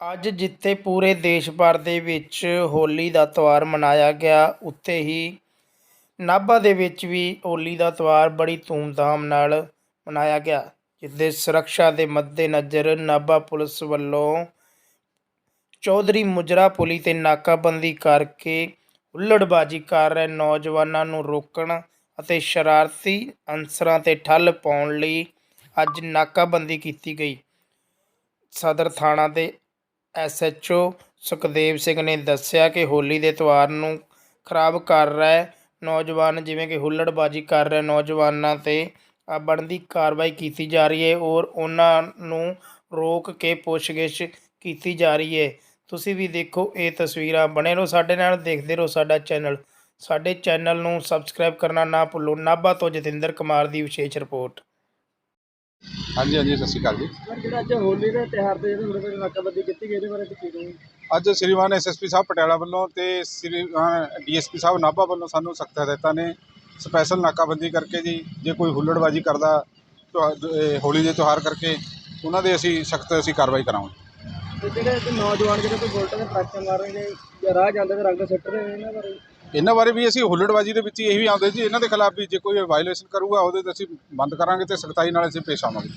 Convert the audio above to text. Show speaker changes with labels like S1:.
S1: ਅੱਜ ਜਿੱਥੇ ਪੂਰੇ ਦੇਸ਼ ਭਰ ਦੇ ਵਿੱਚ ਹੋਲੀ ਦਾ ਤਿਉਹਾਰ ਮਨਾਇਆ ਗਿਆ, ਉੱਥੇ ਹੀ ਨਾਭਾ ਦੇ ਵਿੱਚ ਵੀ ਹੋਲੀ ਦਾ ਤਿਉਹਾਰ ਬੜੀ ਧੂਮਧਾਮ ਨਾਲ ਮਨਾਇਆ ਗਿਆ, ਜਿਸਦੇ ਸੁਰੱਖਿਆ ਦੇ ਮੱਦੇਨਜ਼ਰ ਨਾਭਾ ਪੁਲਿਸ ਵੱਲੋਂ ਚੌਧਰੀ ਮੁਜਰਾ ਪੁਲੀ ਤੇ ਨਾਕਾਬੰਦੀ ਕਰਕੇ ਹੁੱਲੜਬਾਜੀ ਕਰ ਰਹੇ ਨੌਜਵਾਨਾਂ ਨੂੰ ਰੋਕਣ ਅਤੇ ਸ਼ਰਾਰਤੀ ਅਨਸਰਾਂ ਤੇ ਠੱਲ ਪਾਉਣ ਲਈ ਅੱਜ ਨਾਕਾਬੰਦੀ ਕੀਤੀ ਗਈ। ਸਦਰ ਥਾਣਾ ਦੇ ਐਸਐਚਓ ਸੁਖਦੇਵ ਸਿੰਘ ਨੇ ਦੱਸਿਆ ਕਿ ਹੋਲੀ ਦੇ ਤਿਉਹਾਰ ਨੂੰ ਖਰਾਬ ਕਰ ਰਹੇ ਨੌਜਵਾਨ, ਜਿਵੇਂ ਕਿ ਹੁੱਲੜਬਾਜੀ ਕਰ ਰਹੇ ਨੌਜਵਾਨਾਂ ਤੇ ਬਣਦੀ ਕਾਰਵਾਈ ਕੀਤੀ ਜਾ ਰਹੀ ਹੈ ਔਰ ਉਹਨਾਂ ਨੂੰ ਰੋਕ ਕੇ ਪੁੱਛਗਿੱਛ ਕੀਤੀ ਜਾ ਰਹੀ ਹੈ। ਤੁਸੀਂ ਵੀ ਦੇਖੋ ਇਹ ਤਸਵੀਰਾਂ, ਬਣੇ ਰਹੋ ਸਾਡੇ ਨਾਲ, ਦੇਖਦੇ ਰਹੋ ਸਾਡਾ ਚੈਨਲ। ਸਾਡੇ ਚੈਨਲ ਨੂੰ ਸਬਸਕ੍ਰਾਈਬ ਕਰਨਾ ਨਾ ਭੁੱਲੋ। ਨਾਭਾ ਤੋਂ ਜਤਿੰਦਰ ਕੁਮਾਰ ਦੀ ਵਿਸ਼ੇਸ਼ ਰਿਪੋਰਟ।
S2: ਹਾਂਜੀ ਹਾਂਜੀ ਸਤਿ ਸ਼੍ਰੀ ਅਕਾਲ ਜੀ।
S3: ਜਿਹੜਾ ਅੱਜ ਹੋਲੀ ਦੇ ਤਿਉਹਾਰ ਤੇ ਜਿਹੜੇ ਥੋੜੇ ਥੋੜੇ ਨਾਕਾਬੰਦੀ ਕੀਤੀ ਗਈ ਇਹਦੇ ਬਾਰੇ ਤੁਸੀਂ ਕਹੋ
S2: ਅੱਜ ਸ੍ਰੀਮਾਨ ਐਸਐਸਪੀ ਸਾਹਿਬ ਪਟਿਆਲਾ ਵੱਲੋਂ ਤੇ ਸ੍ਰੀ ਡੀਐਸਪੀ ਸਾਹਿਬ ਨਾਭਾ ਵੱਲੋਂ ਸਾਨੂੰ ਸਖਤ ਹਦਾਇਤਾਂ ਨੇ। ਸਪੈਸ਼ਲ ਨਾਕਾਬੰਦੀ ਕਰਕੇ ਜੀ ਜੇ ਕੋਈ ਹੁੱਲੜਬਾਜੀ ਕਰਦਾ ਹੋਲੀ ਦੇ ਤਿਉਹਾਰ ਕਰਕੇ ਉਹਨਾਂ ਦੇ ਅਸੀਂ ਸਖਤ ਅਸੀਂ ਕਾਰਵਾਈ ਕਰਾਂਗੇ।
S3: ਤੇ ਜਿਹੜੇ ਨੌਜਵਾਨ ਜਿਹੜੇ ਕੋਈ ਬੁਲਟਾਂ ਦੇ ਟਰੱਕਾਂ ਮਾਰ ਰਹੇ ਨੇ ਜਾਂ ਰਾਹ ਜਾਂਦੇ ਤੇ ਰੰਗ ਸੁੱਟ ਰਹੇ ਨੇ ਇਹਨਾਂ ਬਾਰੇ
S2: ਇਹਨਾਂ ਬਾਰੇ ਵੀ ਅਸੀਂ ਹੁੱਲੜਬਾਜੀ ਦੇ ਵਿੱਚ ਇਹੀ ਆਉਂਦੇ ਜੀ, ਇਹਨਾਂ ਦੇ ਖਿਲਾਫ ਵੀ ਜੇ ਕੋਈ ਵਾਇਲੇਸ਼ਨ ਕਰੂਗਾ, ਉਹਦੇ ਤੇ ਅਸੀਂ ਬੰਦ ਕਰਾਂਗੇ ਤੇ ਸਖਤਾਈ ਨਾਲ ਅਸੀਂ ਪੇਸ਼ ਆਵਾਂਗੇ।